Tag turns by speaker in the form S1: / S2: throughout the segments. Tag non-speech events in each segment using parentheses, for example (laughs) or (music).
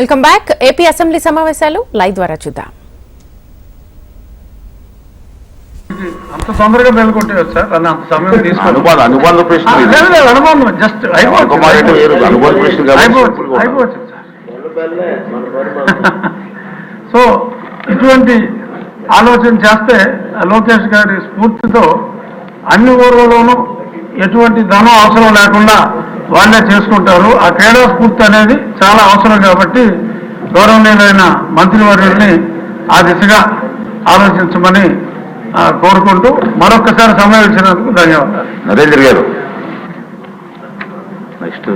S1: Welcome back AP assembly సమావేశాలు live ద్వారా చూద్దాం.
S2: అంత తొందరగా మేలుకొట్టేయచ్చు సార్ అని అంత సమయం తీసుకోండి
S3: అనుబంధ అనుబంధ ప్రశ్న ఇది.
S2: లేదు, లేదు, అనుబంధం జస్ట్
S3: కుమార్ రెడ్డి వేరు, అనుబంధ ప్రశ్న కాబట్టి
S2: అయిపోవచ్చు
S3: simple గా
S2: అయిపోవచ్చు సార్. (laughs) సో ఇటువంటి ఆలోచన చేస్తే లోకేష్ గారి స్ఫూర్తితో అన్ని ఊర్లలోనూ ఎటువంటి ధనం అవసరం లేకుండా వాళ్ళే చేసుకుంటారు. ఆ క్రీడా స్ఫూర్తి అనేది చాలా అవసరం కాబట్టి గౌరవనీయులైన మంత్రివర్యుల్ని ఆ దిశగా ఆలోచించమని ఆ, కోరుకుంటూ మరొకసారి సమయం ఇచ్చినందుకు ధన్యవాదాలు.
S3: నరేంద్ర గారు. నెక్స్ట్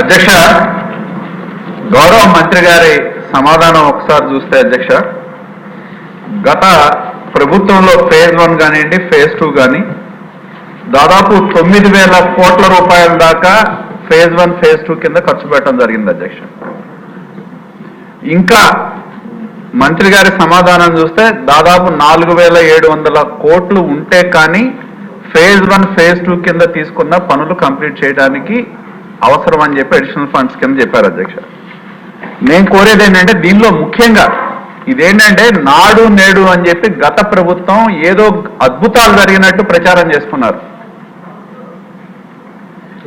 S4: అధ్యక్ష గౌరవ మంత్రి గారి సమాధానం ఒకసారి చూస్తే అధ్యక్ష. గత ప్రభుత్వంలో ఫేజ్ వన్ కానివ్వండి ఫేజ్ టూ కానీ దాదాపు తొమ్మిది వేల కోట్ల రూపాయల దాకా ఫేజ్ వన్ ఫేజ్ టూ కింద ఖర్చు పెట్టడం జరిగింది అధ్యక్ష. ఇంకా మంత్రి గారి సమాధానం చూస్తే దాదాపు నాలుగు వేల ఏడు వందల కోట్లు ఉంటే కానీ ఫేజ్ వన్ ఫేజ్ టూ కింద తీసుకున్న పనులు కంప్లీట్ చేయడానికి అవసరం అని చెప్పి అడిషనల్ ఫండ్స్ కింద చెప్పారు అధ్యక్ష. నేను కోరేది ఏంటంటే దీనిలో ముఖ్యంగా ఇదేంటంటే నాడు నేడు అని చెప్పి గత ప్రభుత్వం ఏదో అద్భుతాలు జరిగినట్టు ప్రచారం చేసుకున్నారు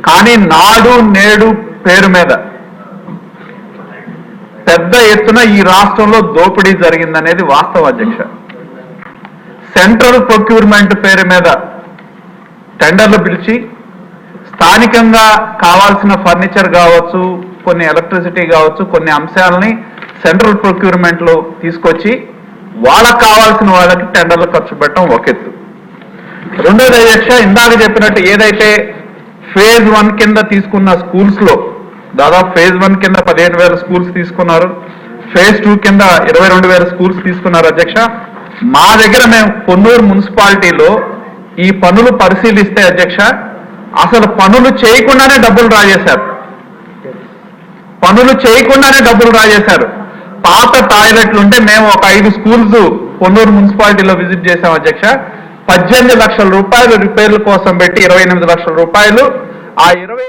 S4: కానీ నాడు నేడు పేరు మీద పెద్ద ఎత్తున ఈ రాష్ట్రంలో దోపిడీ జరిగిందనేది వాస్తవ అధ్యక్ష. సెంట్రల్ ప్రొక్యూర్మెంట్ పేరు మీద టెండర్లు పిలిచి స్థానికంగా కావాల్సిన ఫర్నిచర్ కావచ్చు కొన్ని ఎలక్ట్రిసిటీ కావచ్చు కొన్ని అంశాలని సెంట్రల్ ప్రొక్యూర్మెంట్లో తీసుకొచ్చి వాళ్ళకి కావాల్సిన వాళ్ళకి టెండర్లు ఖర్చు పెట్టడం ఒక ఎత్తు. రెండోది అధ్యక్ష ఇందాక చెప్పినట్టు ఏదైతే ఫేజ్ వన్ కింద తీసుకున్న స్కూల్స్లో దాదాపు ఫేజ్ వన్ కింద పదిహేను వేల స్కూల్స్ తీసుకున్నారు ఫేజ్ టూ కింద ఇరవై రెండు వేల స్కూల్స్ తీసుకున్నారు అధ్యక్ష. మా దగ్గర మేము కొన్నూరు మున్సిపాలిటీలో ఈ పనులు పరిశీలిస్తే అధ్యక్ష అసలు పనులు చేయకుండానే డబ్బులు డ్రా చేశారు పనులు చేయకుండానే డబ్బులు డ్రా చేశారు పాత టాయిలెట్లు ఉంటే మేము ఒక ఐదు స్కూల్స్ పొన్నూరు మున్సిపాలిటీలో విజిట్ చేశాం అధ్యక్ష. పద్దెనిమిది లక్షల రూపాయలు రిపేర్ల కోసం పెట్టి ఇరవై ఎనిమిది లక్షల రూపాయలు. ఆ ఇరవై